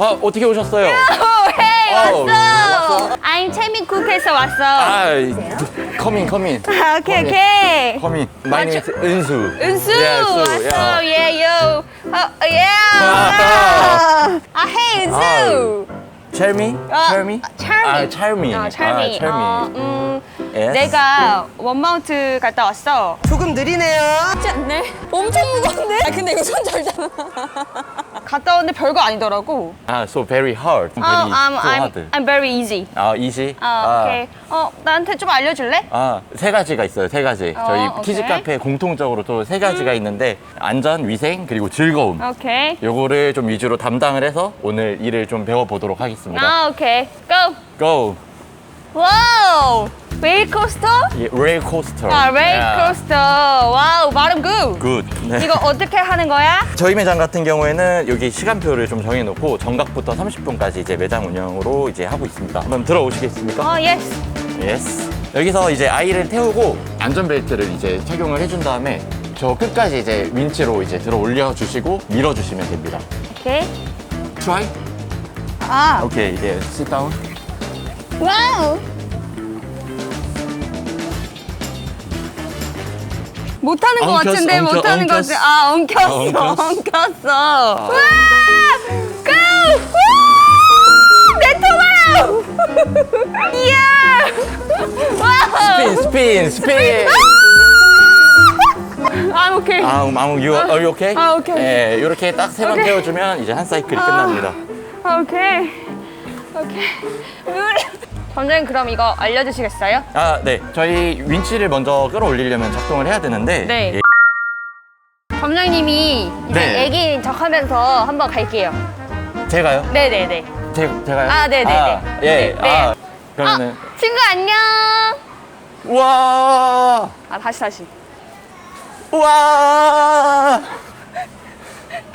아, 어떻게 오셨어요? 오, 헤이, 아우, 왔어. I'm 채미 쿡에서 왔어. 아, 커민, 커민. 아, 오케이, 오케이. 커민. My name is 은수. 은수 왔어, yeah. 예, 요. 어, 예. 아. 아, 헤이, 은수. Me? 아? 찰미. 아, 찰미. 아, 찰미. 아, 찰미. 어, 음, Yes. 내가 원마운트 갔다 왔어. 조금 느리네요. 쉽지 않네? 엄청 무거운데? 아, 근데 이거 손 잘잖아. 갔다 왔는데 별거 아니더라고. 아, so very hard. 어, Very I'm, so I'm, hard. I'm very easy. 아, easy? 어, 오케이. 어, 나한테 좀 알려줄래? 아, 세 가지가 있어요. 세 가지. 어, 저희 오케이. 키즈 카페 공통적으로 또 세 가지가 있는데 안전, 위생, 그리고 즐거움. 오케이. 요거를 좀 위주로 담당을 해서 오늘 일을 좀 배워보도록 하겠습니다. 아, 오케이. Go. Go! 와우! 웨이코스터? 예, 레일 코스터. 아, 웨이코스터. 와우, 발음 굿. 굿. 네. 이거 어떻게 하는 거야? 저희 매장 같은 경우에는 여기 시간표를 좀 정해놓고 정각부터 30분까지 이제 매장 운영으로 이제 하고 있습니다. 한번 들어오시겠습니까? 어, 예스. 예스. 여기서 이제 아이를 태우고 안전벨트를 이제 착용을 해준 다음에 저 끝까지 이제 윈치로 이제 들어 올려 주시고 밀어 주시면 됩니다. 오케이. Try. 아, 오케이 이제 sit down. 와우. 못하는 거 엉켰어, 같은데 엉켜, 못하는 엉켰어. 거지. 아, 엉켰어. 아, 엉켰어. 엉켰어. 와! 고! 와! 내 통화로! 이야! 와우! 스핀 스핀 스핀. 아, 오케이. 아, 음, 아무 you are you okay? 아, 오케이. 예, 이렇게 딱 세 번 오케이. 태워주면 이제 한 사이클이 끝납니다. 아, 오케이. 오케이. 점장님 그럼 이거 알려주시겠어요? 아, 네. 저희 윈치를 먼저 끌어올리려면 작동을 해야 되는데 네. 예, 점장님이 이제 네. 애기인 척하면서 한번 갈게요. 제가요? 네네네. 제, 제가요? 아, 네네네. 아, 예. 네, 네. 아, 그러면은 아, 친구 안녕. 우와! 아 다시 다시. 우와!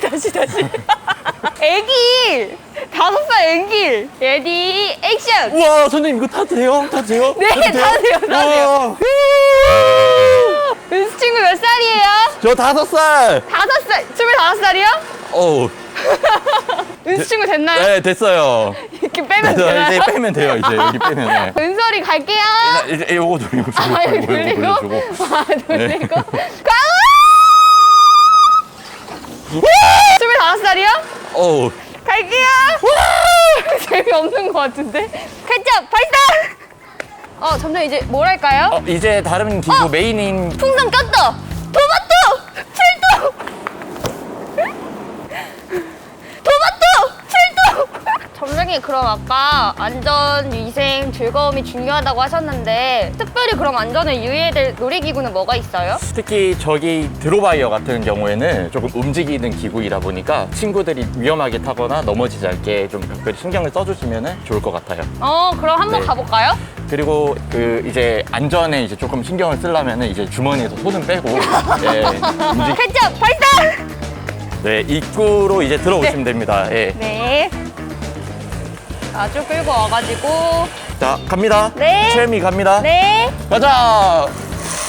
다시 다시. 애기 다섯 살 애기. 레디 액션. 우와, 선생님 이거 타도 돼요? 타도 돼요? 네, 타도 돼요, 타도 돼요. 우와. 은수 친구 몇 살이에요? 저 다섯 살. 다섯 살. 스물다섯 살이요? 어우. 은수 친구 됐나요? 네, 됐어요. 이렇게 빼면 저 되나요? 이제 빼면 돼요. 이제 여기 빼면. 네. 은설이 갈게요. 이제 요거 돌리고 주고 아, 요거 돌리고? 돌려주고. 아, 돌리고. 네. 가우! 스물다섯 살이요? 어우. 갈게요. 재미없는 것 같은데. 칼점 발사. 어, 점점 이제 뭘 할까요? 어, 이제 다른 기구 어. 메인인 풍선 꼈다. 토마토 출동. 토마토 출동. 점장님 그럼 아까 안전, 위생, 즐거움이 중요하다고 하셨는데 특별히 그럼 안전을 유의해야 될 놀이기구는 뭐가 있어요? 특히 저기 드로바이어 같은 경우에는 조금 움직이는 기구이다 보니까 친구들이 위험하게 타거나 넘어지지 않게 좀 특별히 신경을 써주시면 좋을 것 같아요. 어, 그럼 한번 네. 가볼까요? 그리고 그 이제 안전에 이제 조금 신경을 쓰려면 이제 주머니에서 손은 빼고 예, 움직 칼점 발사. 네 입구로 이제 들어오시면 됩니다. 예. 네. 자, 쭉 끌고 와가지고. 자 갑니다. 네. 체미 갑니다. 네. 가자.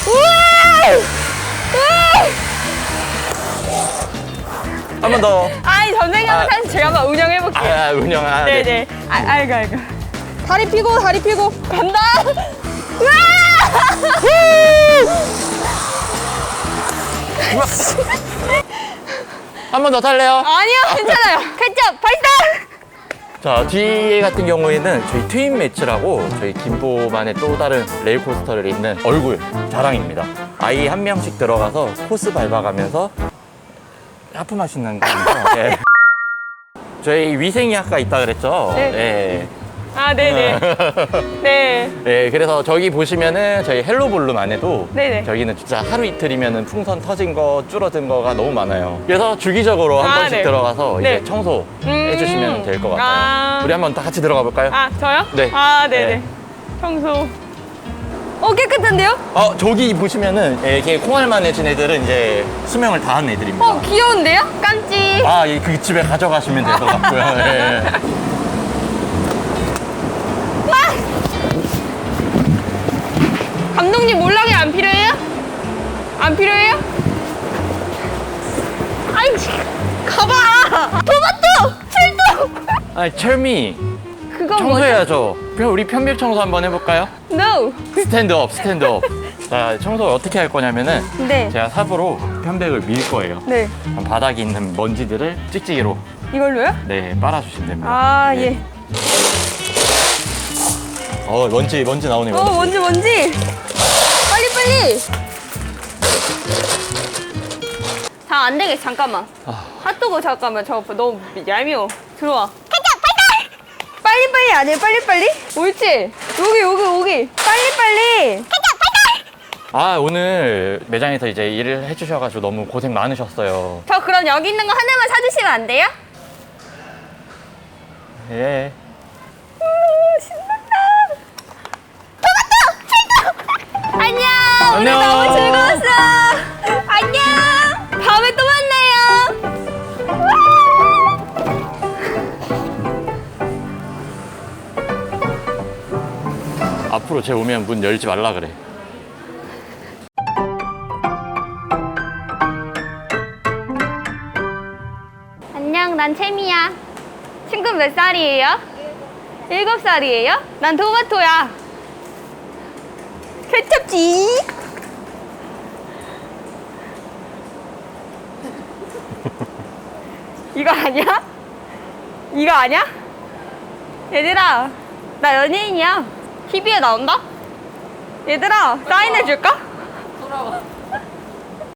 우와! 우와! 한 번 더. 아니, 선생님은 아. 사실 제가 한번 운영해볼게요. 아 운영. 아, 네. 네네. 아, 알고, 알고. 다리 펴고, 다리 펴고. 간다! 우와! 한 번 더 탈래요? 아니요, 괜찮아요. 칼점 발사! 자 뒤에 같은 경우에는 저희 트윈 매치라고 저희 김포만의 또 다른 레일코스터를 있는 얼굴 자랑입니다. 아이 한 명씩 들어가서 코스 밟아가면서 하품하시는 겁니다. 네. 저희 위생이 아까 있다 그랬죠? 네. 네. 아, 네네. 네. 네, 그래서 저기 보시면은 저희 헬로볼룸 안에도 네네. 저기는 진짜 하루 이틀이면은 풍선 터진 거, 줄어든 거가 너무 많아요. 그래서 주기적으로 한 아, 번씩 네. 들어가서 네. 이제 청소 음. 해주시면 될 것 같아요. 아. 우리 한번 다 같이 들어가 볼까요? 아, 저요? 네. 아, 네네. 네. 청소. 어, 깨끗한데요? 어, 저기 보시면은 예, 이렇게 콩알만 해진 애들은 이제 수명을 다한 애들입니다. 어, 귀여운데요? 깜찍. 아, 이그 집에 가져가시면 될 것 같고요. 예. 감독님 몰락이 안 필요해요? 안 필요해요? 아이, 가봐! 토마토! 출동! 아니, me. 그건 청소해야죠. 그럼 우리 편백 청소 한번 해볼까요? No. 스탠드업, 스탠드업. 자, 청소 어떻게 할 거냐면은 네. 제가 삽으로 편백을 밀 거예요. 네. 그럼 바닥에 있는 먼지들을 찍찍이로 이걸로요? 네 빨아주시면 됩니다. 아 네. 예. 어 먼지 먼지 나오네. 어 뭔지. 빨리 빨리. 다 안 되겠어 잠깐만. 아. 핫도그 잠깐만 저 너무 얄미워. 들어와. 빨리 빨리 안 해. 빨리 빨리. 옳지. 여기 여기 여기. 빨리 빨리. 아 오늘 매장에서 이제 일을 해주셔가지고 너무 고생 많으셨어요. 저 그럼 여기 있는 거 하나만 사주시면 안 돼요? 예. 안녕. 안녕. 너무 즐거웠어. 안녕. 다음에 또 만나요. 앞으로 쟤 오면 문 열지 말라 그래. 안녕, 난 채미야. 친구 몇 살이에요? 일곱 살이에요? 난 토마토야. 개첩지. 이거 아니야? 이거 아니야? 얘들아, 나 연예인이야. TV에 나온다? 얘들아, 사인해줄까? 돌아와.